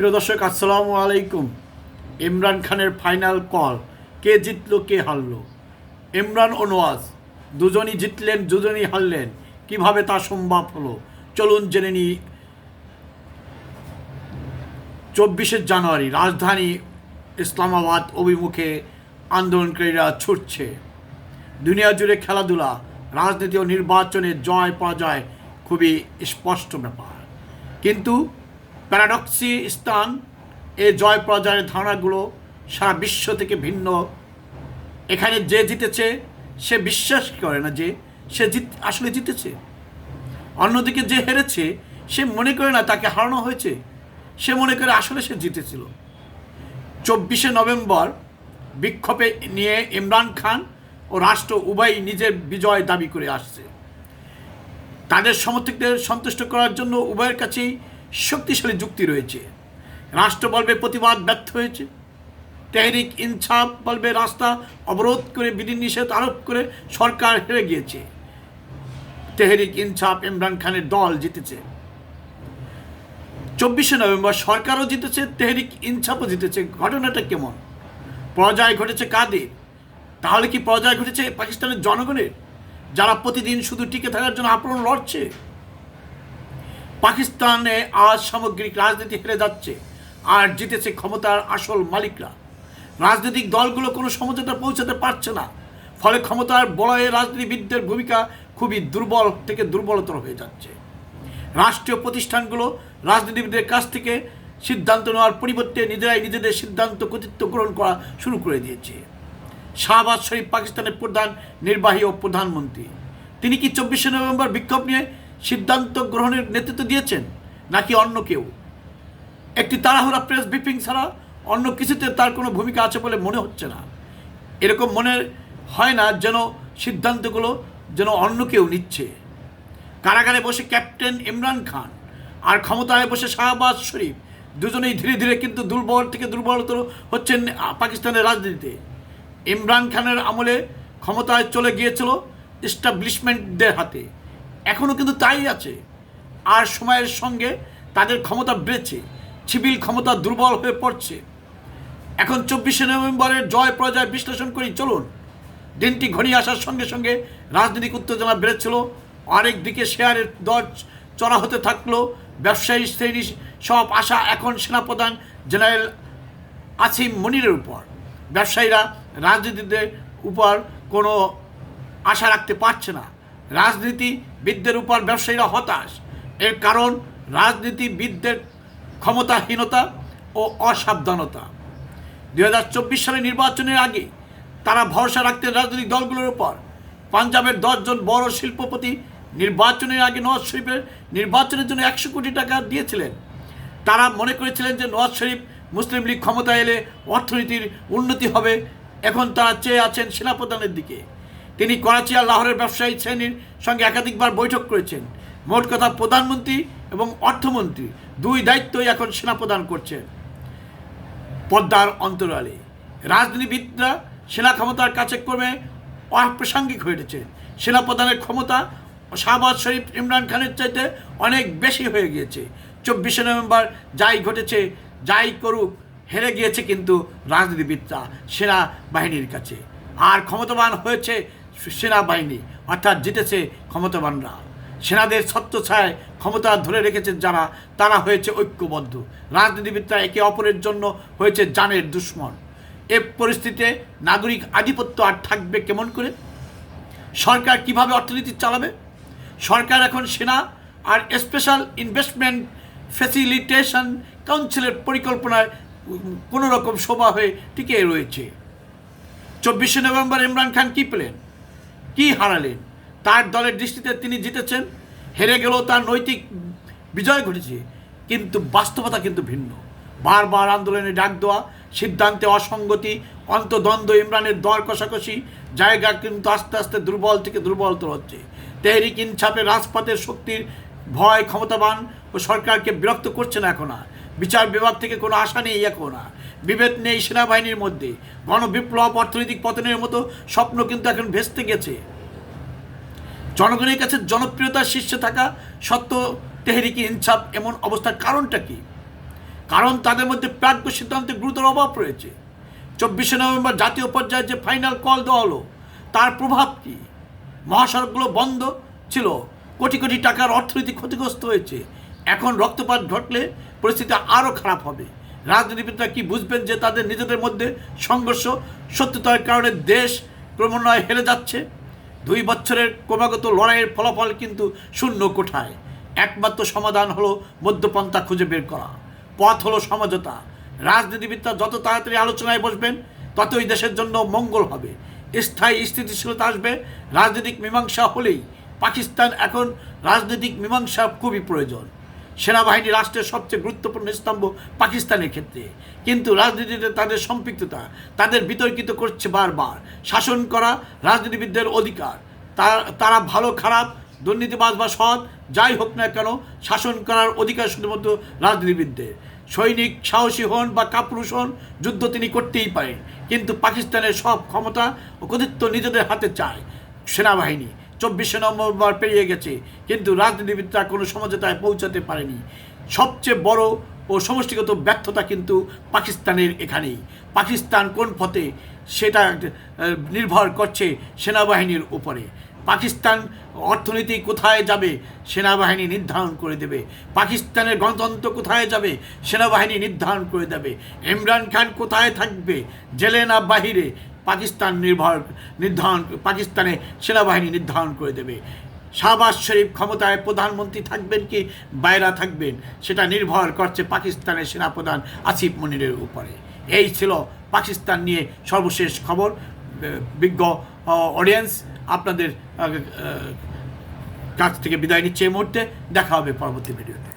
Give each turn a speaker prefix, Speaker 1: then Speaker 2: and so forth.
Speaker 1: প্রিয় দর্শক, আসসালামু আলাইকুম। ইমরান খানের ফাইনাল কল কে জিতলো, কে হারলো? ইমরান ও নওয়াজ, দুজনই জিতলেন, দুজনই হারলেন। কীভাবে তা সম্ভব হলো? চলুন জেনে নিই। চব্বিশে জানুয়ারি, রাজধানী ইসলামাবাদ অভিমুখে আন্দোলনকারীরা ছুটছে। দুনিয়া জুড়ে খেলাধুলা, রাজনীতি ও নির্বাচনে জয় পরাজয় খুবই স্পষ্ট ব্যাপার। কিন্তু প্যারাডক্সি স্থান এ জয় পরাজয়ের ধারণাগুলো সারা বিশ্ব থেকে ভিন্ন। এখানে যে জিতেছে, সে বিশ্বাস করে না যে সে জিত, আসলে জিতেছে। অন্যদিকে যে হেরেছে, সে মনে করে না তাকে হারানো হয়েছে। সে মনে করে আসলে সে জিতেছিল। চব্বিশে নভেম্বর বিক্ষোভে নিয়ে ইমরান খান ও রাষ্ট্র উভয়ই নিজের বিজয় দাবি করে আসছে। তাদের সমর্থকদের সন্তুষ্ট করার জন্য উভয়ের কাছেই শক্তিশালী যুক্তি রয়েছে। রাষ্ট্র বলবে প্রতিবাদ ব্যর্থ হয়েছে। তেহরিক ইনসাফ বলবে রাস্তা অবরোধ করে বিধিনিষেধ আরোপ করে সরকার হেরে গিয়েছে। তেহরিক ইনসাফ ইমরান খানের দল জিতেছে। চব্বিশে নভেম্বর সরকারও জিতেছে তেহরিক ইনসাফও জিতেছে। ঘটনাটা কেমন? পরাজয় ঘটেছে কাদের? তাহলে কি পরাজয় ঘটেছে পাকিস্তানের জনগণের? যারা প্রতিদিন শুধু টিকে থাকার জন্য আপন লড়ছে? পাকিস্তানে আজ সামগ্রিক রাজনীতি হেরে যাচ্ছে আর জিতেছে ক্ষমতার আসল মালিকরা। রাজনৈতিক দলগুলো কোনো সমঝোতা পৌঁছাতে পারছে না। ফলে ক্ষমতার বলয়ে রাজনীতিবিদদের ভূমিকা খুবই দুর্বল থেকে দুর্বলতর হয়ে যাচ্ছে। রাষ্ট্রীয় প্রতিষ্ঠানগুলো রাজনীতিবিদদের কাছ থেকে সিদ্ধান্ত নেওয়ার পরিবর্তে নিজেরাই নিজেদের সিদ্ধান্ত কর্তৃত্ব গ্রহণ করা শুরু করে দিয়েছে। শাহবাজ শরীফ পাকিস্তানের প্রধান, নির্বাহী ও প্রধানমন্ত্রী। তিনি কি চব্বিশে নভেম্বর বিক্ষোভ নিয়ে সিদ্ধান্ত গ্রহণের নেতৃত্ব দিয়েছেন নাকি অন্য কেউ? একটি তাড়াহুড়া প্রেস ব্রিফিং ছাড়া অন্য কিছুতে তার কোনো ভূমিকা আছে বলে মনে হচ্ছে না। এরকম মনে হয় না যেন সিদ্ধান্তগুলো যেন অন্য কেউ নিচ্ছে। কারাগারে বসে ক্যাপ্টেন ইমরান খান আর ক্ষমতায় বসে শাহবাজ শরীফ দুজনেই ধীরে ধীরে কিন্তু দুর্বল থেকে দুর্বলতর হচ্ছেন পাকিস্তানের রাজনীতিতে। ইমরান খানের আমলে ক্ষমতায় চলে গিয়েছিল এস্টাবলিশমেন্টদের হাতে। এখনও কিন্তু তাই আছে। আর সময়ের সঙ্গে তাদের ক্ষমতা বেড়েছে, সিভিল ক্ষমতা দুর্বল হয়ে পড়ছে। এখন চব্বিশে নভেম্বরের জয় পরাজয় বিশ্লেষণ করি চলুন। দিনটি ঘনিয়ে আসার সঙ্গে সঙ্গে রাজনৈতিক উত্তেজনা বেড়েছিল, আরেক দিকে শেয়ারের দর চড়া হতে থাকল, ব্যবসায়ী শ্রেণি সব আশা এখন সেনাপ্রধান জেনারেল আসিম মনিরের উপর। ব্যবসায়ীরা রাজনীতিদের উপর কোনো আশা রাখতে পারছে না। রাজনীতিবিদদের উপর ব্যবসায়ীরা হতাশ। এর কারণ রাজনীতিবিদদের ক্ষমতাহীনতা ও অসাবধানতা। দুই হাজার চব্বিশ সালের নির্বাচনের আগে তারা ভরসা রাখতেন রাজনৈতিক দলগুলোর উপর। পাঞ্জাবের দশজন বড় শিল্পপতি নির্বাচনের আগে নওয়াজ শরীফের নির্বাচনের জন্য একশো কোটি টাকা দিয়েছিলেন। তারা মনে করেছিলেন যে নওয়াজ শরীফ মুসলিম লীগ ক্ষমতায় এলে অর্থনীতির উন্নতি হবে। এখন তারা চেয়ে আছেন সেনাপ্রধানের দিকে। তিনি করাচি আর লাহোরের ব্যবসায়ী শ্রেণির সঙ্গে একাধিকবার বৈঠক করেছেন। মোট কথা প্রধানমন্ত্রী এবং অর্থমন্ত্রী দুই দায়িত্বই এখন সেনা প্রদান করছেন পদ্মার অন্তরালে। রাজনীতিবিদরা সেনা ক্ষমতার কাছে ক্রমে অপ্রাসঙ্গিক হয়ে উঠেছে। সেনাপ্রধানের ক্ষমতা শাহবাজ শরীফ ইমরান খানের চাইতে অনেক বেশি হয়ে গিয়েছে। চব্বিশে নভেম্বর যাই ঘটেছে, যাই করুক, হেরে গিয়েছে কিন্তু রাজনীতিবিদরা সেনা বাহিনীর কাছে। আর ক্ষমতাবান হয়েছে সেনাবাহিনী, অর্থাৎ জিতেছে ক্ষমতাবানরা। সেনাদের ছত্রছায় ক্ষমতা ধরে রেখেছেন যারা, তারা হয়েছে ঐক্যবদ্ধ। রাজনীতিবিদরা একে অপরের জন্য হয়েছে জানের দুশ্মন। এ পরিস্থিতিতে নাগরিক আধিপত্য আর থাকবে কেমন করে? সরকার কীভাবে অর্থনীতি চালাবে? সরকার এখন সেনা আর স্পেশাল ইনভেস্টমেন্ট ফ্যাসিলিটেশন কাউন্সিলের পরিকল্পনায় কোনো রকম শোভা হয়ে টিকে রয়েছে। চব্বিশে নভেম্বর ইমরান খান কী পেলেন কি হারালেন? তার দলের দৃষ্টিতে তিনি জিতেছেন, হেরে গেলেও তার নৈতিক বিজয় ঘটেছে, কিন্তু বাস্তবতা কিন্তু ভিন্ন। বারবার আন্দোলনে ডাক দেওয়া, সিদ্ধান্তে অসঙ্গতি, অন্তদ্বন্দ্ব, ইমরানের দর কষাকষি, জায়গা কিন্তু আস্তে আস্তে দুর্বল থেকে দুর্বলতর হচ্ছে। তেহরিক ইনসাফের রাজপথের শক্তির ভয় ক্ষমতাবান ও সরকারকে বিরক্ত করছে না এখন আর। বিচার বিভাগ থেকে কোনো আশা নেই এখন আর। বিভেদ নেই সেনাবাহিনীর মধ্যে। গণবিপ্লব অর্থনৈতিক পতনের মতো স্বপ্ন কিন্তু এখন ভেস্তে গেছে। জনগণের কাছে জনপ্রিয়তার শীর্ষে থাকা সত্য তেহরিকি ইনসাফ এমন অবস্থার কারণটা কি? কারণ তাদের মধ্যে প্রাজ্ঞ সিদ্ধান্তে গুরুতর অভাব রয়েছে। চব্বিশে নভেম্বর জাতীয় পর্যায়ে যে ফাইনাল কল দেওয়া হলো, তার প্রভাব কি? মহাসড়কগুলো বন্ধ ছিল, কোটি কোটি টাকার অর্থনীতি ক্ষতিগ্রস্ত হয়েছে। এখন রক্তপাত ঘটলে পরিস্থিতি আরও খারাপ হবে। রাজনীতিবিদরা কি বুঝবেন যে তাদের নিজেদের মধ্যে সংঘর্ষ সত্যতার কারণে দেশ ক্রমান্বয়ে হেরে যাচ্ছে? দুই বছরের ক্রমাগত লড়াইয়ের ফলাফল কিন্তু শূন্য কোঠায়। একমাত্র সমাধান হলো মধ্যপন্থা খুঁজে বের করা। পথ হলো সমঝোতা। রাজনীতিবিদরা যত তাড়াতাড়ি আলোচনায় বসবেন, ততই দেশের জন্য মঙ্গল হবে। স্থায়ী স্থিতিশীলতা আসবে। রাজনৈতিক মীমাংসা হলেই পাকিস্তান এখন রাজনৈতিক মীমাংসা খুবই প্রয়োজন। সেনাবাহিনী রাষ্ট্রের সবচেয়ে গুরুত্বপূর্ণ স্তম্ভ পাকিস্তানের ক্ষেত্রে। কিন্তু রাজনীতিতে তাদের সম্পৃক্ততা, তাদের বিতর্কিত করছে বারবার। শাসন করা রাজনীতিবিদদের অধিকার। তারা ভালো, খারাপ, দুর্নীতিবাজ বা সৎ, যাই হোক না কেন, শাসন করার অধিকার শুধুমাত্র রাজনীতিবিদদের। সৈনিক, সাহসী হন বা কাপুরুষ হন, যুদ্ধ তিনি করতেই পারেন। কিন্তু পাকিস্তানের সব ক্ষমতা ও কৃতিত্ব নিজেদের হাতে চায় সেনাবাহিনী। চব্বিশে নভেম্বর পেরিয়ে গেছে, কিন্তু রাজনীতিবিদরা কোনো সমঝোতায় পৌঁছাতে পারেনি। সবচেয়ে বড় ও সমষ্টিগত ব্যর্থতা কিন্তু পাকিস্তানের এখানেই। পাকিস্তান কোন পথে সেটা নির্ভর করছে সেনাবাহিনীর উপরে। পাকিস্তান অর্থনীতি কোথায় যাবে সেনাবাহিনী নির্ধারণ করে দেবে। পাকিস্তানের গণতন্ত্র কোথায় যাবে সেনাবাহিনী নির্ধারণ করে দেবে। ইমরান খান কোথায় থাকবে? জেলে না বাহিরে? পাকিস্তান নির্ভর, নির্ধারণ পাকিস্তানে সেনাবাহিনী নির্ধারণ করে দেবে। শাহবাজ শরীফ ক্ষমতায় প্রধানমন্ত্রী থাকবেন কি বাইরা থাকবেন? সেটা নির্ভর করছে পাকিস্তানের সেনাপ্রধান আসিফ মনিরের উপরে। এই ছিল পাকিস্তান নিয়ে সর্বশেষ খবর। বিজ্ঞ অডিয়েন্স আপনাদের কাছ থেকে বিদায় নিচ্ছে এই মুহূর্তে। দেখা হবে পরবর্তী ভিডিওতে।